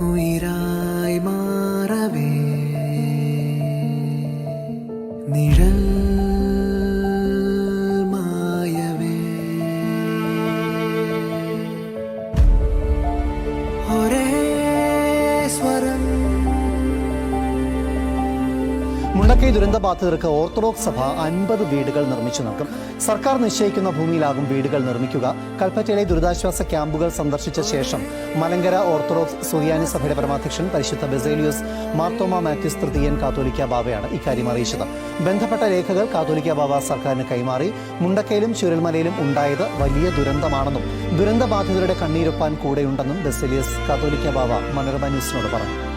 ഉയിരായി മാറവേ. നിഴൽ മായവേ. ഒരേ സ്വരം മുണ്ടക്കൈ ദുരന്ത ബാധിതർക്ക് ഓർത്തഡോക്സ് സഭ അൻപത് വീടുകൾ നിർമ്മിച്ചു നൽകും. സർക്കാർ നിശ്ചയിക്കുന്ന ഭൂമിയിലാകും വീടുകൾ നിർമ്മിക്കുക. കൽപ്പറ്റയിലെ ദുരിതാശ്വാസ ക്യാമ്പുകൾ സന്ദർശിച്ച ശേഷം മലങ്കര ഓർത്തഡോക്സ് സുറിയാനി സഭയുടെ പരമാധ്യക്ഷൻ പരിശുദ്ധ ബെസേലിയോസ് മാർത്തോമ മാത്യുസ് തൃതീയൻ കാത്തോലിക്ക ബാബയാണ് ഇക്കാര്യം അറിയിച്ചത്. ബന്ധപ്പെട്ട രേഖകൾ കാത്തോലിക്ക ബാബ സർക്കാരിന് കൈമാറി മുണ്ടക്കയിലും ചുരൽമലയിലും ഉണ്ടായത് വലിയ ദുരന്തമാണെന്നും ദുരന്ത ബാധിതരുടെ കണ്ണീരൊപ്പാൻ കൂടെയുണ്ടെന്നും ബെസേലിയസ് കാത്തോലിക്ക ബാബ മനോരമ ന്യൂസിനോട് പറഞ്ഞു.